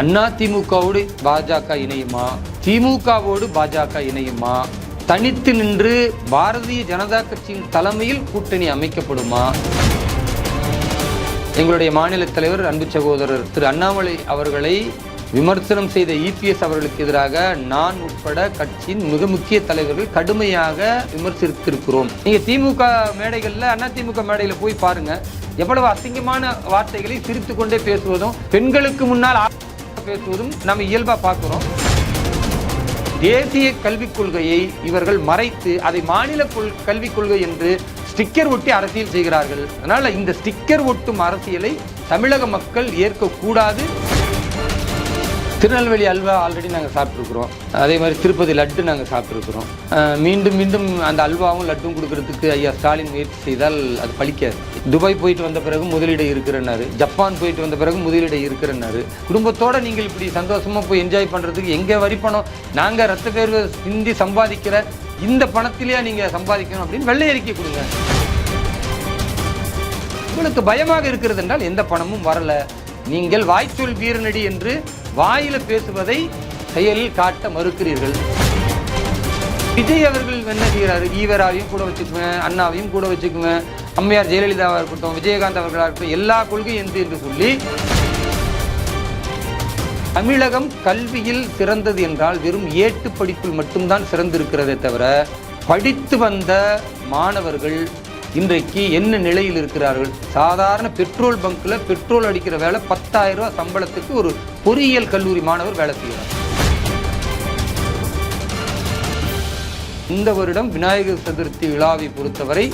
அண்ணா திமுகவோடு பாஜக இணையுமா? திமுகவோடு பாஜக இணையுமா? தனித்து நின்று பாரதிய ஜனதா கட்சியின் தலைமையில் கூட்டணி அமைக்கப்படுமா? எங்களுடைய மாநில தலைவர் அன்பு சகோதரர் திரு அண்ணாமலை அவர்களை விமர்சனம் செய்த இபிஎஸ் அவர்களுக்கு எதிராக நான் உட்பட கட்சியின் மிக முக்கிய தலைவர்கள் கடுமையாக விமர்சித்திருக்கிறோம். நீங்க திமுக மேடைகள்ல அண்ணா திமுக மேடையில போய் பாருங்க. எவ்வளவு அசிங்கமான வார்த்தைகளை சிரித்து கொண்டே பேசுவதும் பெண்களுக்கு முன்னால் பேசுவதும் நம்ம இயல்பா பார்க்கிறோம். தேசிய கல்விக் கொள்கையை இவர்கள் மறைத்து அதை மாநில கொள்- கல்விக் கொள்கை என்று ஸ்டிக்கர் ஒட்டி அரசியல் செய்கிறார்கள். அதனால இந்த ஸ்டிக்கர் ஒட்டும் அரசியலை தமிழக மக்கள் ஏற்கக்கூடாது. திருநெல்வேலி அல்வா ஆல்ரெடி நாங்கள் சாப்பிட்ருக்குறோம் அதே மாதிரி திருப்பதி லட்டு நாங்கள் சாப்பிட்ருக்குறோம் மீண்டும் மீண்டும் அந்த அல்வாவும் லட்டும் கொடுக்கறதுக்கு ஐயா ஸ்டாலின் முயற்சி செய்தால் அது பழிக்காது. துபாய் போயிட்டு வந்த பிறகு முதலீடு இருக்கிறனாரு ஜப்பான் போயிட்டு வந்த பிறகு முதலீடு இருக்கிறனாரு குடும்பத்தோட நீங்கள் இப்படி சந்தோஷமாக போய் என்ஜாய் பண்ணுறதுக்கு எங்கே வரி பணம் நாங்கள் ரத்த பேர் சிந்தி சம்பாதிக்கிற இந்த பணத்திலேயே நீங்கள் சம்பாதிக்கணும் அப்படின்னு வெள்ளை அறிக்கை கொடுங்க. உங்களுக்கு பயமாக இருக்கிறது என்றால் எந்த பணமும் வரல. நீங்கள் வாய்ச்சொல் வீரனடி என்று வாயில பேசுவதை செயலில் காட்ட மறுக்கிறீர்கள். விஜய் அவர்கள் என்ன செய்கிறாரு? ஈவராவையும் கூட வச்சுக்குவேன் அண்ணாவையும் கூட வச்சுக்குவேன் அம்மையார் ஜெயலலிதாவாக இருக்கட்டும் விஜயகாந்த் அவர்களாக இருக்கட்டும் எல்லா கொள்கை எந்த என்று சொல்லி தமிழகம் கல்வியில் சிறந்தது என்றால் வெறும் ஏட்டு படிப்பில் மட்டும்தான் சிறந்திருக்கிறதே தவிர படித்து வந்த மாணவர்கள் இன்றைக்கு என்ன நிலையில் இருக்கிறார்கள்? சாதாரண பெட்ரோல் பங்க்ல பெட்ரோல் அடிக்கிற வேலை பத்தாயிரம் ரூபாய் சம்பளத்துக்கு ஒரு பொறியியல் கல்லூரி மாணவர் வேலை செய்கிறார். இந்த வருடம் விநாயகர் சதுர்த்தி விழாவை பொறுத்தவரை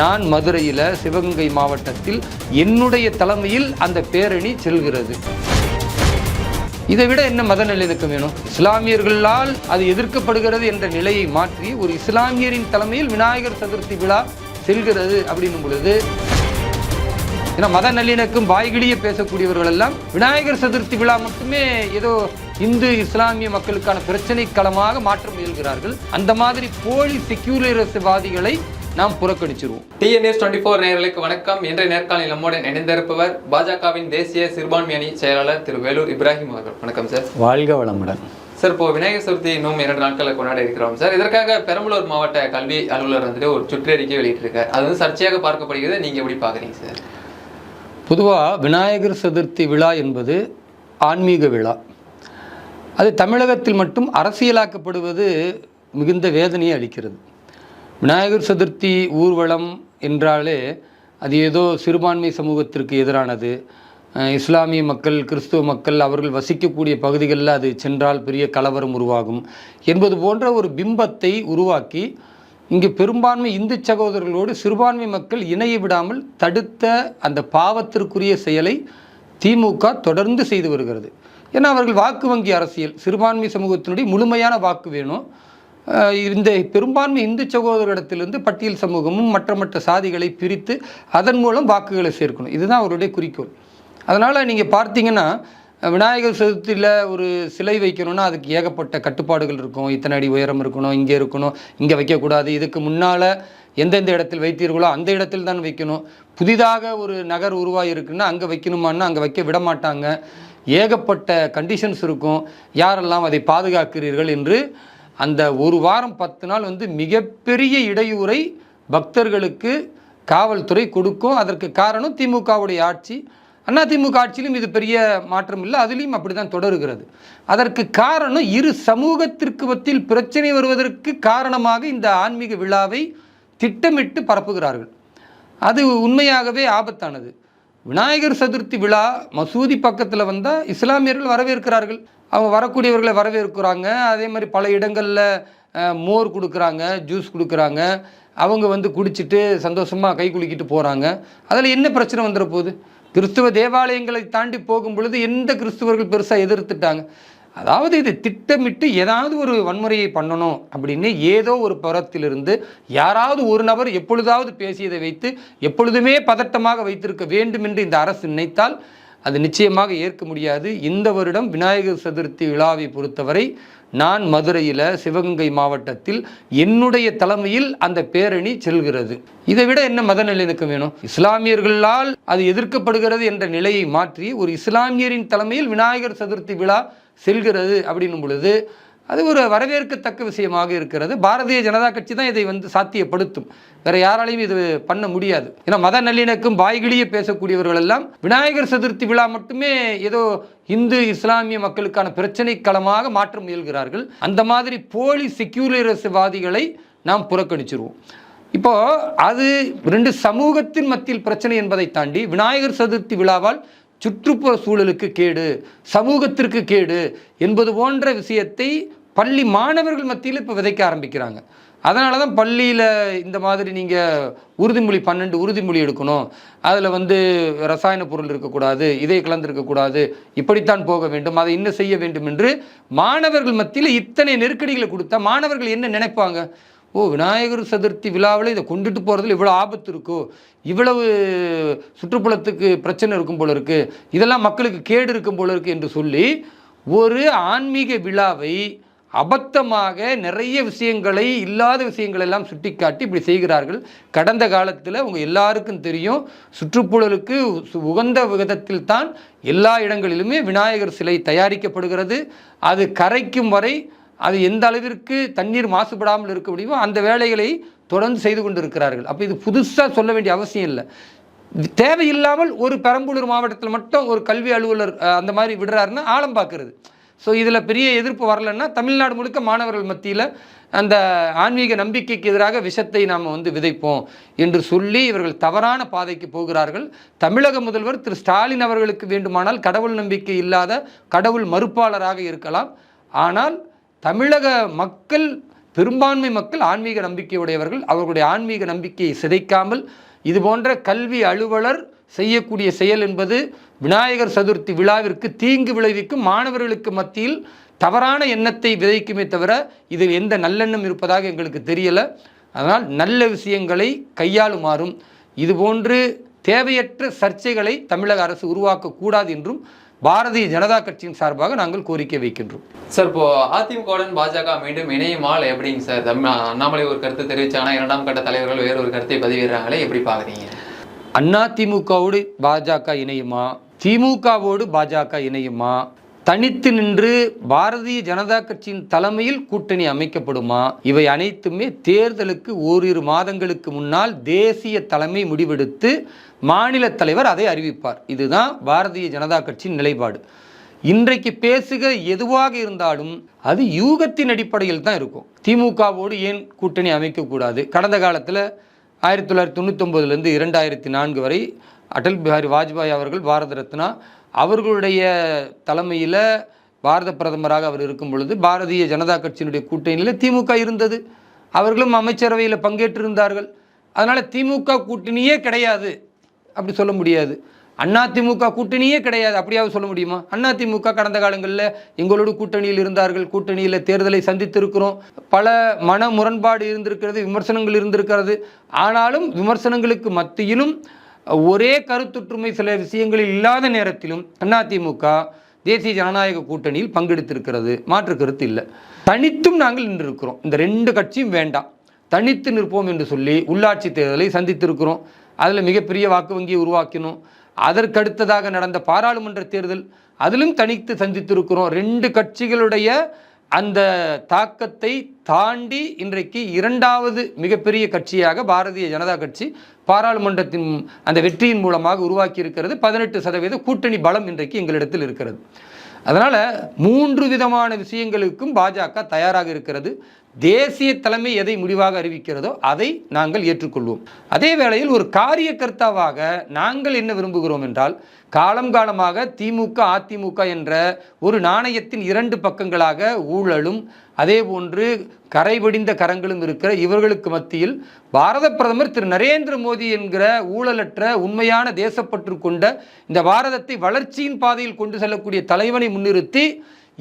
நான் மதுரையில் சிவகங்கை மாவட்டத்தில் என்னுடைய தலைமையில் அந்த பேரணி செல்கிறது. இதை விட என்ன மத நல்லிணக்கம் வேணும்? இஸ்லாமியர்களால் அது எதிர்க்கப்படுகிறது என்ற நிலையை மாற்றி ஒரு இஸ்லாமியரின் தலைமையில் விநாயகர் சதுர்த்தி விழா செல்கிறது அப்படின்னும் பொழுது ஏன்னா மத நல்லிணக்கம் வாய்கிழிய பேசக்கூடியவர்கள் எல்லாம் விநாயகர் சதுர்த்தி விழா மட்டுமே ஏதோ இந்து இஸ்லாமிய மக்களுக்கான பிரச்சனை களமாக மாற்ற முயல்கிறார்கள். அந்த மாதிரி போலி செக்யூலரிசவாதிகளை நாம் புறக்கணிச்சிருவோம். டிஎன்எஸ் டுவெண்ட்டி ஃபோர் நேயர்களுக்கு வணக்கம். இன்றைய நேர்காணலில் நம்முடன் இணைந்திருப்பவர் பாஜகவின் தேசிய சிறுபான்மை அணி செயலாளர் திரு வேலூர் இப்ராஹிம் அவர்கள். வணக்கம் சார். வாழ்க வளமுடன். சார் இப்போ விநாயகர் சதுர்த்தி இன்னும் இரண்டு நாட்களில் கொண்டாட இருக்கிறோம். சார் இதற்காக பெரம்பலூர் மாவட்ட கல்வி அலுவலர் வந்துட்டு ஒரு சுற்றறிக்கை வெளியிட்டிருக்காரு. அது வந்து சர்ச்சையாக பார்க்கப்படுகிறது. நீங்க எப்படி பாக்குறீங்க சார்? பொதுவாக விநாயகர் சதுர்த்தி விழா என்பது ஆன்மீக விழா. அது தமிழகத்தில் மட்டும் அரசியலாக்கப்படுவது மிகுந்த வேதனையை அளிக்கிறது. விநாயகர் சதுர்த்தி ஊர்வலம் என்றாலே அது ஏதோ சிறுபான்மை சமூகத்திற்கு எதிரானது. இஸ்லாமிய மக்கள் கிறிஸ்துவ மக்கள் அவர்கள் வசிக்கக்கூடிய பகுதிகளில் அது சென்றால் பெரிய கலவரம் உருவாகும். என்பது போன்ற ஒரு பிம்பத்தை உருவாக்கி இங்கு பெரும்பான்மை இந்து சகோதரர்களோடு சிறுபான்மை மக்கள் இணைய விடாமல் தடுத்த அந்த பாவத்திற்குரிய செயலை திமுக தொடர்ந்து செய்து வருகிறது. ஏன்னா அவர்கள் வாக்கு வங்கி அரசியல் சிறுபான்மை சமூகத்தினுடைய முழுமையான வாக்கு வேணும். இந்த பெரும்பான்மை இந்து சகோதரிடத்திலிருந்து பட்டியல் சமூகமும் மற்ற மற்ற சாதிகளை பிரித்து அதன் மூலம் வாக்குகளை சேர்க்கணும். இதுதான் அவருடைய குறிக்கோள். அதனால் நீங்கள் பார்த்தீங்கன்னா விநாயகர் சதுர்த்தியில் ஒரு சிலை வைக்கணும்னா அதுக்கு ஏகப்பட்ட கட்டுப்பாடுகள் இருக்கும். இத்தனை அடி உயரம் இருக்கணும் இங்கே இருக்கணும் இங்கே வைக்கக்கூடாது. இதுக்கு முன்னால் எந்தெந்த இடத்தில் வைத்தீர்களோ அந்த இடத்தில் தான் வைக்கணும். புதிதாக ஒரு நகர் உருவாகி இருக்குன்னா அங்கே வைக்கணுமான்னா அங்கே வைக்க விட மாட்டாங்க. ஏகப்பட்ட கண்டிஷன்ஸ் இருக்கும். யாரெல்லாம் அதை பாதுகாக்கிறீர்கள் என்று அந்த ஒரு வாரம் பத்து நாள் வந்து மிகப்பெரிய இடையூறை பக்தர்களுக்கு காவல்துறை கொடுக்கும். அதற்கு காரணம் திமுகவுடைய ஆட்சி. அண்ணா திமுக ஆட்சியிலும் இது பெரிய மாற்றம் இல்லை. அதுலேயும் அப்படி தான் தொடருகிறது. அதற்கு காரணம் இரு சமூகத்திற்கு மத்தியில் பிரச்சனை வருவதற்கு காரணமாக இந்த ஆன்மீக விழாவை திட்டமிட்டு பரப்புகிறார்கள். அது உண்மையாகவே ஆபத்தானது. விநாயகர் சதுர்த்தி விழா மசூதி பக்கத்தில் வந்தால் இஸ்லாமியர்கள் வரவேற்கிறார்கள். அவங்க வரக்கூடியவர்களை வரவேற்கிறாங்க. அதே மாதிரி பல இடங்களில் மோர் கொடுக்குறாங்க ஜூஸ் கொடுக்குறாங்க. அவங்க வந்து குடிச்சிட்டு சந்தோஷமாக கை குலுக்கிட்டு போகிறாங்க அதில் என்ன பிரச்சனை வந்துட போகுது? கிறிஸ்துவ தேவாலயங்களை தாண்டி போகும் பொழுது எந்த கிறிஸ்துவர்கள் பெருசாக எதிர்த்துட்டாங்க? அதாவது இது திட்டமிட்டு ஏதாவது ஒரு வன்முறையை பண்ணணும் அப்படின்னு ஏதோ ஒரு புறத்திலிருந்து யாராவது ஒரு நபர் எப்பொழுதாவது பேசியதை வைத்து எப்பொழுதுமே பதட்டமாக வைத்திருக்க வேண்டும் என்று இந்த அரசு நினைத்தால் அது நிச்சயமாக ஏற்க முடியாது. இந்த வருடம் விநாயகர் சதுர்த்தி விழாவை பொறுத்தவரை நான் மதுரையில் சிவகங்கை மாவட்டத்தில் என்னுடைய தலைமையில் அந்த பேரணி செல்கிறது. இதை விட என்ன மத நல்லிணக்கம் வேணும்? இஸ்லாமியர்களால் அது எதிர்க்கப்படுகிறது என்ற நிலையை மாற்றி ஒரு இஸ்லாமியரின் தலைமையில் விநாயகர் சதுர்த்தி விழா செல்கிறது அப்படின்னும் பொழுது அது ஒரு வரவேற்கத்தக்க விஷயமாக இருக்கிறது. பாரதிய ஜனதா கட்சி தான் இதை வந்து சாத்தியப்படுத்தும். வேற யாராலையும் இது பண்ண முடியாது. ஏன்னா மத நல்லிணக்கம் வாய்கிழியே பேசக்கூடியவர்கள் எல்லாம் விநாயகர் சதுர்த்தி விழா மட்டுமே ஏதோ இந்து இஸ்லாமிய மக்களுக்கான பிரச்சனை களமாக மாற்ற முயல்கிறார்கள். அந்த மாதிரி போலி செக்யூலரிசவாதிகளை நாம் புறக்கணிச்சிருவோம். இப்போ அது ரெண்டு சமூகத்தின் மத்தியில் பிரச்சனை என்பதை தாண்டி விநாயகர் சதுர்த்தி விழாவால் சுற்றுப்புற சூழலுக்கு கேடு சமூகத்திற்கு கேடு என்பது போன்ற விஷயத்தை பள்ளி மாணவர்கள் மத்தியில் இப்போ விதைக்க ஆரம்பிக்கிறாங்க. அதனால தான் பள்ளியில் இந்த மாதிரி நீங்கள் உறுதிமொழி பன்னெண்டு உறுதிமொழி எடுக்கணும். அதில் வந்து ரசாயன பொருள் இருக்கக்கூடாது இதை கலந்துருக்கக்கூடாது இப்படித்தான் போக வேண்டும் அதை இன்னும் செய்ய வேண்டும் என்று மாணவர்கள் மத்தியில் இத்தனை நெருக்கடிகளை கொடுத்தா மாணவர்கள் என்ன நினைப்பாங்க? ஓ விநாயகர் சதுர்த்தி விழாவில் இதை கொண்டுட்டு போகிறதுல இவ்வளோ ஆபத்து இருக்கோ? இவ்வளவு சுற்றுப்புறத்துக்கு பிரச்சனை இருக்கும் போல இருக்குது இதெல்லாம் மக்களுக்கு கேடு இருக்கும் போல இருக்குது என்று சொல்லி ஒரு ஆன்மீக விழாவை அபத்தமாக நிறைய விஷயங்களை இல்லாத விஷயங்கள் எல்லாம் சுட்டிக்காட்டி இப்படி செய்கிறார்கள். கடந்த காலத்தில் அவங்க எல்லாருக்கும் தெரியும் சுற்றுப்புழலுக்கு உகந்த விதத்தில் தான் எல்லா இடங்களிலுமே விநாயகர் சிலை தயாரிக்கப்படுகிறது. அது கரைக்கும் வரை அது எந்த அளவிற்கு தண்ணீர் மாசுபடாமல் இருக்க முடியுமோ அந்த வேலைகளை தொடர்ந்து செய்து கொண்டிருக்கிறார்கள். அப்போ இது புதுசாக சொல்ல வேண்டிய அவசியம் இல்லை. தேவையில்லாமல் ஒரு பெரம்பலூர் மாவட்டத்தில் மட்டும் ஒரு கல்வி அலுவலர் அந்த மாதிரி விடுறாருன்னா ஆழம் பார்க்கறது. ஸோ இதில் பெரிய எதிர்ப்பு வரலைன்னா தமிழ்நாடு முழுக்க மாணவர்கள் மத்தியில் அந்த ஆன்மீக நம்பிக்கைக்கு எதிராக விஷத்தை நாம் வந்து விதைப்போம் என்று சொல்லி இவர்கள் தவறான பாதைக்கு போகிறார்கள். தமிழக முதல்வர் திரு ஸ்டாலின் அவர்களுக்கு வேண்டுமானால் கடவுள் நம்பிக்கை இல்லாத கடவுள் மறுப்பாளராக இருக்கலாம். ஆனால் தமிழக மக்கள் பெரும்பான்மை மக்கள் ஆன்மீக நம்பிக்கையுடையவர்கள் அவர்களுடைய ஆன்மீக நம்பிக்கையை சிதைக்காமல் இது போன்ற கல்வி அலுவலர் செய்யக்கூடிய செயல் என்பது விநாயகர் சதுர்த்தி விழாவிற்கு தீங்கு விளைவிக்கும் மாணவர்களுக்கு மத்தியில் தவறான எண்ணத்தை விதைக்குமே தவிர இதில் எந்த நல்லெண்ணம் இருப்பதாக எங்களுக்கு தெரியல. அதனால் நல்ல விஷயங்களை கையாளுமாறும் இதுபோன்று தேவையற்ற சர்ச்சைகளை தமிழக அரசு உருவாக்கக்கூடாது என்றும் பாரதிய ஜனதா கட்சியின் சார்பாக நாங்கள் கோரிக்கை வைக்கின்றோம். சார் இப்போ அதிமுகவுடன் பாஜக மீண்டும் இணையுமால் எப்படிங்க சார்? அண்ணாமலை ஒரு கருத்து தெரிவிச்சாங்கன்னா இரண்டாம் கட்ட தலைவர்கள் வேற ஒரு கருத்தை பதிவிடுறாங்களே எப்படி பாக்குறீங்க அண்ணா திமுகவோடு பாஜக இணையுமா? திமுகவோடு பாஜக இணையுமா? தனித்து நின்று பாரதிய ஜனதா கட்சியின் தலைமையில் கூட்டணி அமைக்கப்படுமா? இவை அனைத்துமே தேர்தலுக்கு ஓரிரு மாதங்களுக்கு முன்னால் தேசிய தலைமை முடிவெடுத்து மாநில தலைவர் அதை அறிவிப்பார். இதுதான் பாரதிய ஜனதா கட்சியின் நிலைப்பாடு. இன்றைக்கு பேசுக எதுவாக இருந்தாலும் அது யூகத்தின் அடிப்படையில் தான் இருக்கும். திமுகவோடு ஏன் கூட்டணி அமைக்கக்கூடாது? கடந்த காலத்தில் ஆயிரத்தி தொள்ளாயிரத்தி தொண்ணூத்தொம்பதுலேருந்து இரண்டாயிரத்தி நான்கு வரை அடல் பிஹாரி வாஜ்பாய் அவர்கள் பாரத ரத்னா அவர்களுடைய தலைமையில் பாரத பிரதமராக அவர் இருக்கும் பொழுது பாரதிய ஜனதா கட்சியினுடைய கூட்டணியில் திமுக இருந்தது. அவர்களும் அமைச்சரவையில் பங்கேற்றிருந்தார்கள். அதனால் திமுக கூட்டணியே கிடையாது. அப்படி சொல்ல முடியாது. அதிமுக கூட்டணியே கிடையாது. அப்படியாவது சொல்ல முடியுமா? அதிமுக கடந்த காலங்களில் எங்களோடு கூட்டணியில் இருந்தார்கள். கூட்டணியில் தேர்தலை சந்தித்திருக்கிறோம். பல மன முரண்பாடு இருந்திருக்கிறது விமர்சனங்கள் இருந்திருக்கிறது. ஆனாலும் விமர்சனங்களுக்கு மத்தியிலும் ஒரே கருத்தொற்றுமை சில விஷயங்களில் இல்லாத நேரத்திலும் அதிமுக தேசிய ஜனநாயக கூட்டணியில் பங்கெடுத்திருக்கிறது. மாற்று கருத்து இல்லை. தனித்தும் நாங்கள் நின்றிருக்கிறோம். இந்த ரெண்டு கட்சியும் வேண்டாம். தனித்து நிற்போம் என்று சொல்லி உள்ளாட்சி தேர்தலை சந்தித்திருக்கிறோம். அதில் மிகப்பெரிய வாக்கு வங்கியை உருவாக்கினோம். அதற்கடுத்ததாக நடந்த பாராளுமன்ற தேர்தல் அதிலும் தனித்து சந்தித்திருக்கிறோம். ரெண்டு கட்சிகளுடைய அந்த தாக்கத்தை தாண்டி இன்றைக்கு இரண்டாவது மிகப்பெரிய கட்சியாக பாரதிய ஜனதா கட்சி பாராளுமன்றத்தின் அந்த வெற்றியின் மூலமாக உருவாக்கி இருக்கிறது பதினெட்டு சதவீத கூட்டணி பலம் இன்றைக்கு எங்களிடத்தில் இருக்கிறது. அதனால் மூன்று விதமான விஷயங்களுக்கும் பாஜக தயாராக இருக்கிறது. தேசிய தலைமை எதை முடிவாக அறிவிக்கிறதோ அதை நாங்கள் ஏற்றுக்கொள்வோம். அதே வேளையில் ஒரு காரியகர்த்தாவாக நாங்கள் என்ன விரும்புகிறோம் என்றால் காலம் காலமாக திமுக அதிமுக என்ற ஒரு நாணயத்தின் இரண்டு பக்கங்களாக ஊழலும் அதே போன்று கரைபடிந்த கரங்களும் இருக்கிற இவர்களுக்கு மத்தியில் பாரத பிரதமர் திரு நரேந்திர மோடி என்கிற ஊழலற்ற உண்மையான தேசப்பற்று கொண்ட இந்த பாரதத்தை வளர்ச்சியின் பாதையில் கொண்டு செல்லக்கூடிய தலைவனை முன்னிறுத்தி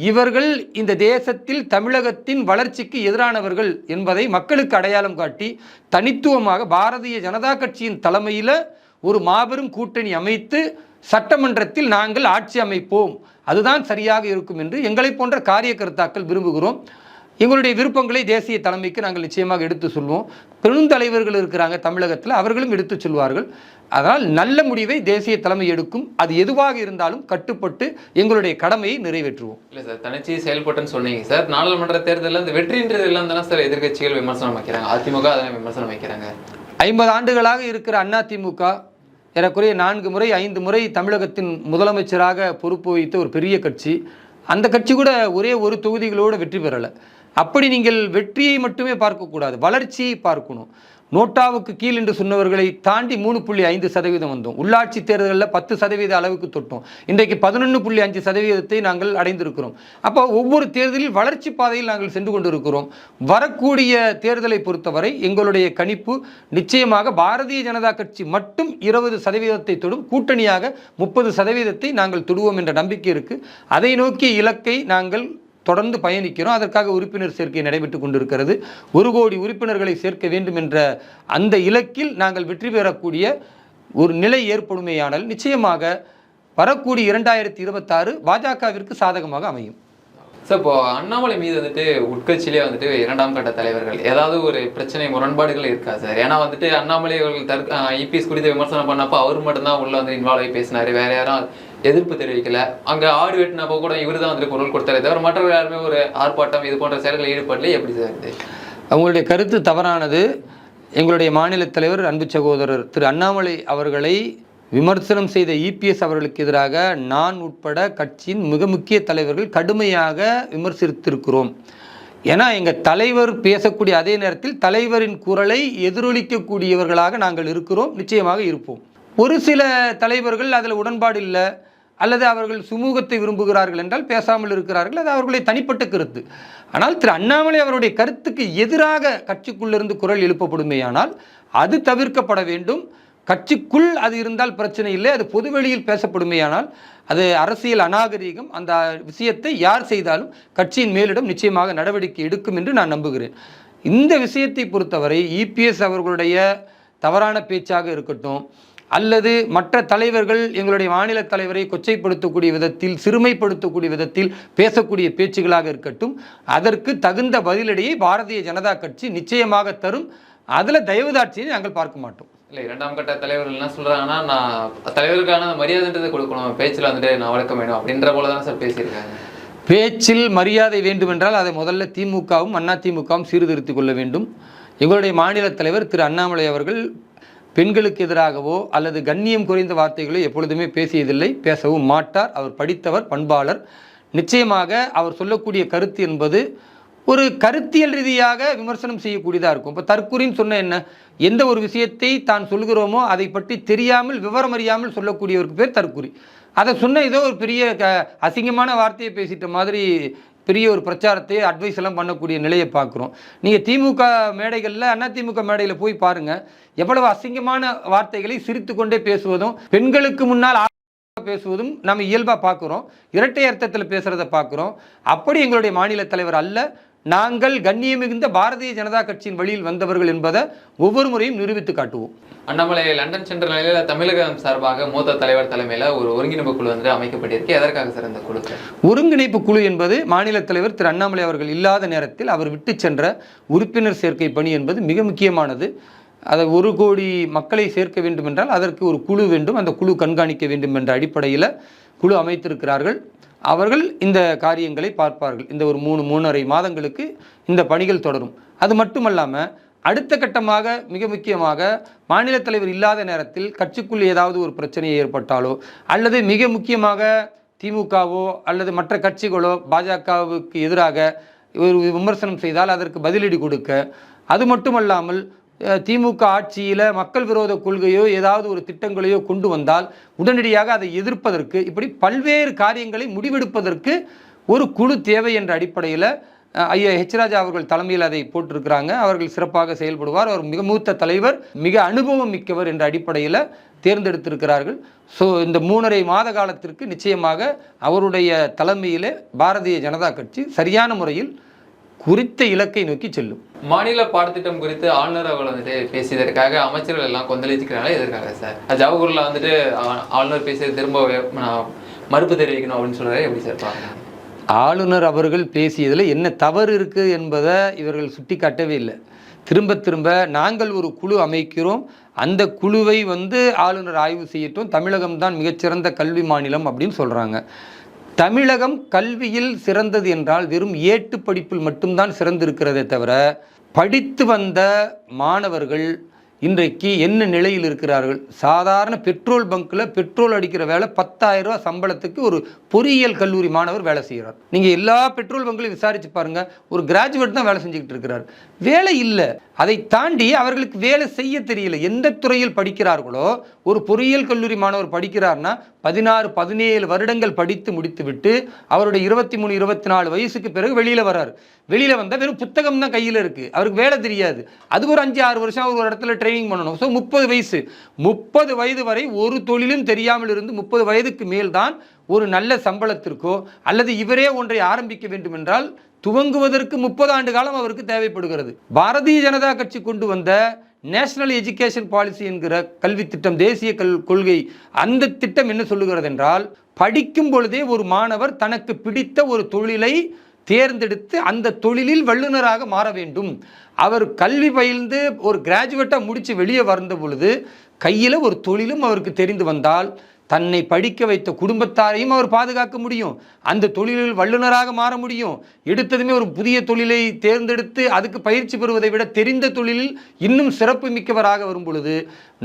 இவர்கள் இந்த தேசத்தில் தமிழகத்தின் வளர்ச்சிக்கு எதிரானவர்கள் என்பதை மக்களுக்கு அடையாளம் காட்டி தனித்துவமாக பாரதிய ஜனதா கட்சியின் தலைமையில் ஒரு மாபெரும் கூட்டணி அமைத்து சட்டமன்றத்தில் நாங்கள் ஆட்சி அமைப்போம். அதுதான் சரியாக இருக்கும் என்று எங்களை போன்ற காரியகர்த்தாக்கள் விரும்புகிறோம். எங்களுடைய விருப்பங்களை தேசிய தலைமைக்கு நாங்கள் நிச்சயமாக எடுத்து சொல்வோம். பெருந்தலைவர்கள் இருக்கிறாங்க தமிழகத்தில் அவர்களும் எடுத்து சொல்வார்கள். அதனால் நல்ல முடிவை தேசிய தலைமை எடுக்கும். அது எதுவாக இருந்தாலும் கட்டுப்பட்டு எங்களுடைய கடமையை நிறைவேற்றுவோம். இல்ல சார் தனிச்சு செயல்பட்டுன்னு சொன்னீங்க சார். நாடாளுமன்ற தேர்தலில் இந்த வெற்றின்றது எல்லாம் தானே சார் எதிர்க்கட்சிகள் விமர்சனம் வைக்கிறாங்க. அதிமுக அதனை விமர்சனம் வைக்கிறாங்க. ஐம்பது ஆண்டுகளாக இருக்கிற அதிமுக ஏறக்குறைய நான்கு முறை ஐந்து முறை தமிழகத்தின் முதலமைச்சராக பொறுப்பு வைத்த ஒரு பெரிய கட்சி. அந்த கட்சி கூட ஒரே ஒரு தொகுதிகளோடு வெற்றி பெறலை. அப்படி நீங்கள் வெற்றியை மட்டுமே பார்க்கக்கூடாது வளர்ச்சியை பார்க்கணும். நோட்டாவுக்கு கீழ் என்று சொன்னவர்களை தாண்டி மூணு புள்ளி ஐந்து சதவீதம் வந்தோம். உள்ளாட்சி தேர்தலில் பத்து சதவீத அளவுக்கு தொட்டோம். இன்றைக்கு பதினொன்று புள்ளி அஞ்சு சதவீதத்தை நாங்கள் அடைந்திருக்கிறோம். அப்போ ஒவ்வொரு தேர்தலில் வளர்ச்சி பாதையில் நாங்கள் சென்று கொண்டிருக்கிறோம். வரக்கூடிய தேர்தலை பொறுத்தவரை எங்களுடைய கணிப்பு நிச்சயமாக பாரதிய ஜனதா கட்சி மட்டும் இருபது சதவீதத்தை தொடும் கூட்டணியாக முப்பது சதவீதத்தை நாங்கள் தொடுவோம் என்ற நம்பிக்கை இருக்கு. அதை நோக்கிய இலக்கை நாங்கள் தொடர்ந்து பயணிக்கிறோம். அதற்காக உறுப்பினர் சேர்க்கை நடைபெற்று கொண்டிருக்கிறது. ஒரு கோடி உறுப்பினர்களை சேர்க்க வேண்டும் என்ற அந்த இலக்கில் நாங்கள் வெற்றி பெறக்கூடிய ஒரு நிலை ஏற்படுமேயானால் நிச்சயமாக வரக்கூடிய இரண்டாயிரத்தி இருபத்தாறு பாஜகவிற்கு சாதகமாக அமையும். சார் இப்போ அண்ணாமலை மீது வந்துட்டு உட்கட்சியிலே வந்துட்டு இரண்டாம் கட்ட தலைவர்கள் ஏதாவது ஒரு பிரச்சனை முரண்பாடுகள் இருக்கா சார்? ஏன்னா வந்துட்டு அண்ணாமலை அவர்கள் தற் இபிஎஸ் குறித்து விமர்சனம் பண்ணப்போ அவர் மட்டும்தான் உள்ள வந்து இன்வால்வ் ஆகி பேசினார். வேற யாரும் எதிர்ப்பு தெரிவிக்கல. அங்க ஆடு வெட்டினப்போ கூட இவர் தான் வந்துட்டு குரல் கொடுத்தாரு தவிர மற்றவர்கள் யாருமே ஒரு ஆர்ப்பாட்டம் இது போன்ற செயல்களில் ஈடுபடல. எப்படி சார் அவங்களுடைய கருத்து தவறானது. எங்களுடைய மாநில தலைவர் அன்பு சகோதரர் திரு அண்ணாமலை அவர்களை விமர்சனம் செய்த இபிஎஸ் அவர்களுக்கு எதிராக நான் உட்பட கட்சியின் மிக முக்கிய தலைவர்கள் கடுமையாக விமர்சித்திருக்கிறோம். ஏன்னா எங்கள் தலைவர் பேசக்கூடிய அதே நேரத்தில் தலைவரின் குரலை எதிரொலிக்கக்கூடியவர்களாக நாங்கள் இருக்கிறோம். நிச்சயமாக இருப்போம். ஒரு சில தலைவர்கள் அதில் உடன்பாடு இல்லை. அல்லது அவர்கள் சுமூகத்தை விரும்புகிறார்கள் என்றால் பேசாமல் இருக்கிறார்கள் அது அவர்களுடைய தனிப்பட்ட கருத்து. ஆனால் திரு அண்ணாமலை அவருடைய கருத்துக்கு எதிராக கட்சிக்குள்ளிருந்து குரல் எழுப்பப்படுமேயானால் அது தவிர்க்கப்பட வேண்டும். கட்சிக்குள் அது இருந்தால் பிரச்சனை இல்லை அது பொதுவெளியில் பேசப்படுமையானால் அது அரசியல் அநாகரீகம் அந்த விஷயத்தை யார் செய்தாலும் கட்சியின் மேலிடம் நிச்சயமாக நடவடிக்கை எடுக்கும் என்று நான் நம்புகிறேன். இந்த விஷயத்தை பொறுத்தவரை இபிஎஸ் அவர்களுடைய தவறான பேச்சாக இருக்கட்டும் அல்லது மற்ற தலைவர்கள் எங்களுடைய மாநில தலைவரை கொச்சைப்படுத்தக்கூடிய விதத்தில் சிறுமைப்படுத்தக்கூடிய விதத்தில் பேசக்கூடிய பேச்சுகளாக இருக்கட்டும் அதற்கு தகுந்த பதிலடியை பாரதிய ஜனதா கட்சி நிச்சயமாக தரும். அதில் தயவுதாட்சியை நாங்கள் பார்க்க மாட்டோம். இல்லை இரண்டாம் கட்ட தலைவர்கள் என்ன சொல்றாங்கன்னா நான் தலைவருக்கான மரியாதைன்றதை கொடுக்கணும் பேச்சில் வந்துட்டு நான் வழக்கம் வேணும் அப்படின்ற போல தான் சார் பேசியிருக்காங்க. பேச்சில் மரியாதை வேண்டுமென்றால் அதை முதல்ல திமுகவும் அண்ணா திமுகவும் சீர்திருத்திக் கொள்ள வேண்டும். எங்களுடைய மாநில தலைவர் திரு அண்ணாமலை அவர்கள் பெண்களுக்கு எதிராகவோ அல்லது கண்ணியம் குறைந்த வார்த்தைகளோ எப்பொழுதுமே பேசியதில்லை பேசவும் மாட்டார். அவர் படித்தவர் பண்பாளர். நிச்சயமாக அவர் சொல்லக்கூடிய கருத்து என்பது ஒரு கருத்தியல் ரீதியாக விமர்சனம் செய்யக்கூடியதாக இருக்கும். இப்போ தற்கூரின்னு சொன்ன என்ன? எந்த ஒரு விஷயத்தை தான் சொல்கிறோமோ அதை பற்றி தெரியாமல் விவரம் அறியாமல் சொல்லக்கூடியவருக்கு பேர் தற்கூரி. அதை சொன்ன ஏதோ ஒரு பெரிய க அசிங்கமான வார்த்தையை பேசிட்ட மாதிரி பெரிய ஒரு பிரச்சாரத்தை அட்வைஸ் எல்லாம் பண்ணக்கூடிய நிலையை பார்க்குறோம். நீங்கள் திமுக மேடைகளில் அண்ணா திமுக மேடையில் போய் பாருங்கள் எவ்வளவு அசிங்கமான வார்த்தைகளை சிரித்து கொண்டே பேசுவதும் பெண்களுக்கு முன்னால் பேசுவதும் நம்ம இயல்பாக பார்க்குறோம். இரட்டை அர்த்தத்தில் பேசுகிறத பார்க்குறோம். அப்படி எங்களுடைய மாநில தலைவர் அல்ல. நாங்கள் கண்ணியமிகுந்த பாரதிய ஜனதா கட்சியின் வழியில் வந்தவர்கள் என்பதை ஒவ்வொரு முறையும் நிரூபித்து காட்டுவோம். அண்ணாமலை லண்டன் சென்ற நிலையில் தமிழகம் சார்பாக மூத்த தலைவர் தலைமையில் ஒரு ஒருங்கிணைப்பு குழு வந்து அமைக்கப்பட்டிருக்கு. எதற்காக சார் இந்த ஒருங்கிணைப்பு குழு என்பது மாநில தலைவர் திரு அண்ணாமலை அவர்கள் இல்லாத நேரத்தில் அவர் விட்டு சென்ற உறுப்பினர் சேர்க்கை பணி என்பது மிக முக்கியமானது. அதை ஒரு கோடி மக்களை சேர்க்க வேண்டும் என்றால் அதற்கு ஒரு குழு வேண்டும். அந்த குழு கண்காணிக்க வேண்டும் என்ற அடிப்படையில் குழு அமைத்திருக்கிறார்கள். அவர்கள் இந்த காரியங்களை பார்ப்பார்கள். இந்த ஒரு மூணு மூணரை மாதங்களுக்கு இந்த பணிகள் தொடரும். அது மட்டுமல்லாமல் அடுத்த கட்டமாக மிக முக்கியமாக மாநில தலைவர் இல்லாத நேரத்தில் கட்சிக்குள் ஏதாவது ஒரு பிரச்சனை ஏற்பட்டாலோ அல்லது மிக முக்கியமாக திமுகவோ அல்லது மற்ற கட்சிகளோ பாஜகவுக்கு எதிராக ஒரு விமர்சனம் செய்தால் அதற்கு பதிலடி கொடுக்க அது மட்டுமல்லாமல் திமுக ஆட்சியில் மக்கள் விரோத கொள்கையோ ஏதாவது ஒரு திட்டங்களையோ கொண்டு வந்தால் உடனடியாக அதை எதிர்ப்பதற்கு இப்படி பல்வேறு காரியங்களை முடிவெடுப்பதற்கு ஒரு குழு தேவை என்ற அடிப்படையில் ஐயா ஹெச் ராஜா அவர்கள் தலைமையில் அதை போட்டிருக்கிறாங்க. அவர்கள் சிறப்பாக செயல்படுவார். அவர் மிக மூத்த தலைவர் மிக அனுபவம் மிக்கவர் என்ற அடிப்படையில் தேர்ந்தெடுத்திருக்கிறார்கள். ஸோ இந்த மூணரை மாத காலத்திற்கு நிச்சயமாக அவருடைய தலைமையிலே பாரதிய ஜனதா கட்சி சரியான முறையில் குறித்த இலக்கை நோக்கி செல்லும். மாநில பாடத்திட்டம் குறித்து ஆளுநர் அவர்கள் வந்துட்டு பேசியதற்காக அமைச்சர்கள் எல்லாம் கொந்தளிச்சுக்கிறாங்களே? எதற்காக சார்? ஜவஹர்ல வந்துட்டு ஆளுநர் பேசியது திரும்ப மறுப்பு தெரிவிக்கணும் அப்படின்னு சொல்றாரு எப்படி சார் ஆளுநர் அவர்கள் பேசியதில் என்ன தவறு இருக்குது என்பதை இவர்கள் சுட்டிக்காட்டவே இல்லை. திரும்ப திரும்ப நாங்கள் ஒரு குழு அமைக்கிறோம். அந்த குழுவை வந்து ஆளுநர் ஆய்வு செய்யட்டும். தமிழகம் தான் மிகச்சிறந்த கல்வி மாநிலம் அப்படின்னு சொல்கிறாங்க தமிழகம் கல்வியில் சிறந்தது என்றால் வெறும் ஏட்டு படிப்பில் மட்டும்தான் சிறந்திருக்கிறதே தவிர படித்து வந்த மாணவர்கள் இன்றைக்கு என்ன நிலையில் இருக்கிறார்கள்? சாதாரண பெட்ரோல் பங்க்கில் பெட்ரோல் அடிக்கிற வேலை பத்தாயிரம் ரூபா சம்பளத்துக்கு ஒரு பொறியியல் கல்லூரி மாணவர் வேலை செய்கிறார். நீங்கள் எல்லா பெட்ரோல் பங்க்லையும் விசாரித்து பாருங்கள் ஒரு கிராஜுவேட் தான் வேலை செஞ்சுக்கிட்டு இருக்கிறார். வேலை இல்லை. அதை தாண்டி அவர்களுக்கு வேலை செய்ய தெரியல. எந்த துறையில் படிக்கிறார்களோ ஒரு பொறியியல் கல்லூரி மாணவர் படிக்கிறார்னா பதினாறு பதினேழு வருடங்கள் படித்து முடித்துவிட்டு அவருடைய இருபத்தி மூணு இருபத்தி நாலு வயசுக்கு பிறகு வெளியில் வரார் வெளியில் வந்தால் வெறும் புத்தகம் தான் கையில் இருக்குது அவருக்கு வேலை தெரியாது. அதுக்கு ஒரு அஞ்சு ஆறு வருஷம் அவர் ஒரு இடத்துல ட்ரைனிங் பண்ணணும். ஸோ முப்பது வயசு. முப்பது வயது வரை ஒரு தொழிலும் தெரியாமல் இருந்து முப்பது வயதுக்கு மேல் தான் ஒரு நல்ல சம்பளத்திற்கோ அல்லது இவரே ஒன்றை ஆரம்பிக்க வேண்டும் என்றால் துவங்குவதற்கு முப்பது ஆண்டு காலம் அவருக்கு தேவைப்படுகிறது. பாரதிய ஜனதா கட்சி கொண்டு வந்த நேஷனல் எஜுகேஷன் பாலிசி என்கிற கல்வி திட்டம் தேசிய கல் கொள்கை அந்த திட்டம் என்ன சொல்லுகிறது என்றால் படிக்கும் பொழுதே ஒரு மாணவர் தனக்கு பிடித்த ஒரு தொழிலை தேர்ந்தெடுத்து அந்த தொழிலில் வல்லுநராக மாற வேண்டும். அவர் கல்வி பயில்ந்து ஒரு கிராஜுவேட்டாக முடித்து வெளியே வந்த பொழுது கையில் ஒரு தொழிலும் அவருக்கு தெரிந்து வந்தால் தன்னை படிக்க வைத்த குடும்பத்தாரையும் அவர் பாதுகாக்க முடியும். அந்த தொழிலில் வல்லுநராக மாற முடியும். எடுத்ததுமே ஒரு புதிய தொழிலை தேர்ந்தெடுத்து அதுக்கு பயிற்சி பெறுவதை விட தெரிந்த தொழிலில் இன்னும் சிறப்பு மிக்கவராக வரும் பொழுது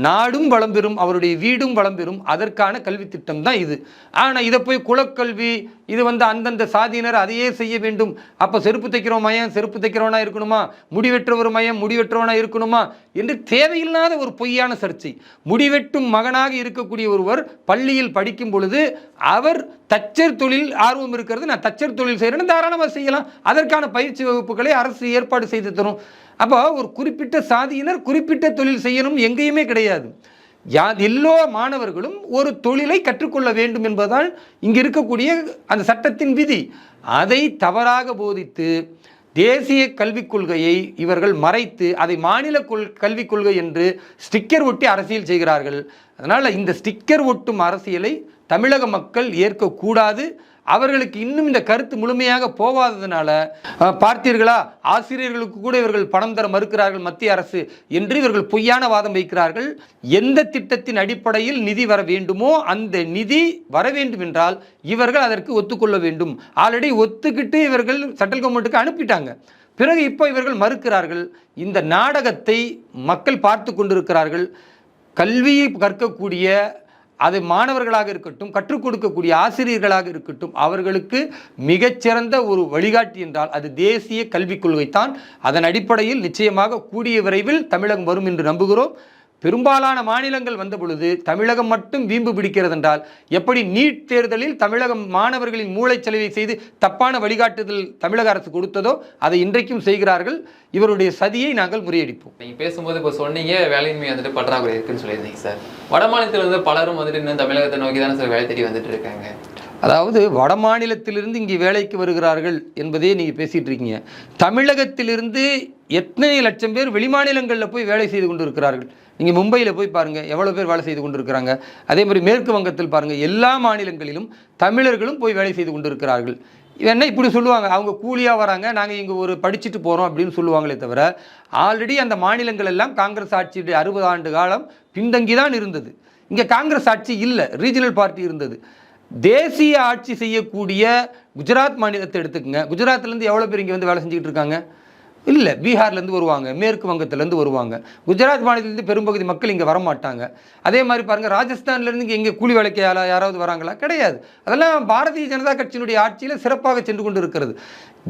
நாடும் வளம் பெறும் அவருடைய வீடும் வளம் பெறும். அதற்கான கல்வி திட்டம் தான் இது. ஆனால் இதை போய் குலக்கல்வி இது வந்து அந்தந்த சாதியினர் அதையே செய்ய வேண்டும். அப்போ செருப்பு தைக்கிறோம் மையம் செருப்பு தைக்கிறவனா இருக்கணுமா? முடிவெற்றவர் மையம் முடிவெற்றவனா இருக்கணுமா? என்று தேவையில்லாத ஒரு பொய்யான சர்ச்சை. முடிவெட்டும் மகனாக இருக்கக்கூடிய ஒருவர் பள்ளியில் படிக்கும் பொழுது அவர் தச்சர் தொழில் ஆர்வம் இருக்கிறது. நான் தச்சர் தொழில் செய்கிறேன்னு தாராளமாக செய்யலாம். அதற்கான பயிற்சி வகுப்புகளை அரசு ஏற்பாடு செய்து தரும். அப்போ ஒரு குறிப்பிட்ட சாதியினர் குறிப்பிட்ட தொழில் செய்யணும் எங்கேயுமே கிடையாது. யா எல்லோ மாணவர்களும் ஒரு தொழிலை கற்றுக்கொள்ள வேண்டும் என்பதால் இங்கே இருக்கக்கூடிய அந்த சட்டத்தின் விதி. அதை தவறாக போதித்து தேசிய கல்விக் கொள்கையை இவர்கள் மறைத்து அதை மாநில கொள் கல்விக் கொள்கை என்று ஸ்டிக்கர் ஒட்டி அரசியல் செய்கிறார்கள். அதனால் இந்த ஸ்டிக்கர் ஒட்டும் அரசியலை தமிழக மக்கள் ஏற்கக்கூடாது. அவர்களுக்கு இன்னும் இந்த கருத்து முழுமையாக போகாததுனால பார்த்தீர்களா? ஆசிரியர்களுக்கு கூட இவர்கள் பணம் தர மறுக்கிறார்கள் மத்திய அரசு என்று இவர்கள் பொய்யான வாதம் வைக்கிறார்கள். எந்த திட்டத்தின் அடிப்படையில் நிதி வர வேண்டுமோ அந்த நிதி வர வேண்டும் என்றால் இவர்கள் அதற்கு ஒத்துக்கொள்ள வேண்டும். ஆல்ரெடி ஒத்துக்கிட்டு இவர்கள் சென்ட்ரல் கவர்மெண்ட்டுக்கு அனுப்பிட்டாங்க. பிறகு இப்போ இவர்கள் மறுக்கிறார்கள் இந்த நாடகத்தை மக்கள் பார்த்து கொண்டிருக்கிறார்கள். கல்வியை கற்கக்கூடிய அது மாணவர்களாக இருக்கட்டும் கற்றுக் கொடுக்கக்கூடிய ஆசிரியர்களாக இருக்கட்டும் அவர்களுக்கு மிகச்சிறந்த ஒரு வழிகாட்டி என்றால் அது தேசிய கல்விக் கொள்கைத்தான் அதன் அடிப்படையில் நிச்சயமாக கூடிய விரைவில் தமிழகம் வரும் என்று நம்புகிறோம். பெரும்பாலான மாநிலங்கள் வந்த பொழுது தமிழகம் மட்டும் வீம்பு பிடிக்கிறது என்றால் எப்படி நீட் தேர்தலில் தமிழகம் மாணவர்களின் மூளைச்சலவை செய்து தப்பான வழிகாட்டுதல் தமிழக அரசு கொடுத்ததோ அதை இன்றைக்கும் செய்கிறார்கள். இவருடைய சதியை நாங்கள் முறியடிப்போம். நீங்க பேசும்போது இப்போ சொன்னீங்க வேலையின்மை வந்துட்டு பற்றாக்குறை இருக்குன்னு சொல்லியிருந்தீங்க சார். வட மாநிலத்தில் இருந்து பலரும் வந்துட்டு இன்னும் தமிழகத்தை நோக்கி தானே சார் வேலை தேடி வந்துட்டு இருக்காங்க. அதாவது வட மாநிலத்திலிருந்து இங்கே வேலைக்கு வருகிறார்கள் என்பதே நீங்கள் பேசிகிட்டு இருக்கீங்க. தமிழகத்திலிருந்து எத்தனை லட்சம் பேர் வெளிமாநிலங்களில் போய் வேலை செய்து கொண்டு இருக்கிறார்கள் நீங்கள் மும்பையில் போய் பாருங்கள் எவ்வளோ பேர் வேலை செய்து கொண்டு இருக்கிறாங்க அதே மாதிரி மேற்கு வங்கத்தில் பாருங்கள் எல்லா மாநிலங்களிலும் தமிழர்களும் போய் வேலை செய்து கொண்டு இருக்கிறார்கள் என்ன இப்படி சொல்லுவாங்க? அவங்க கூலியாக வராங்க நாங்கள் இங்கே ஒரு படிச்சுட்டு போகிறோம் அப்படின்னு சொல்லுவாங்களே தவிர ஆல்ரெடி அந்த மாநிலங்கள் எல்லாம் காங்கிரஸ் ஆட்சியுடைய அறுபது ஆண்டு காலம் பின்தங்கி தான் இருந்தது. இங்கே காங்கிரஸ் ஆட்சி இல்லை ரீஜனல் பார்ட்டி இருந்தது. தேசிய ஆட்சி செய்யக்கூடிய குஜராத் மாநிலத்தை எடுத்துக்கங்க. குஜராத்லேருந்து எவ்வளோ பேர் இங்கே வந்து வேலை செஞ்சுக்கிட்டு இருக்காங்க? இல்லை பீகார்லேருந்து வருவாங்க மேற்கு வங்கத்திலேருந்து வருவாங்க. குஜராத் மாநிலத்திலேருந்து பெரும்பகுதி மக்கள் இங்கே வரமாட்டாங்க. அதே மாதிரி பாருங்கள் ராஜஸ்தான்லேருந்து இங்கே எங்கே கூலி வேலைக்கு யாராவது வராங்களா? கிடையாது. அதெல்லாம் பாரதிய ஜனதா கட்சியினுடைய ஆட்சியில் சிறப்பாக சென்று கொண்டு இருக்கிறது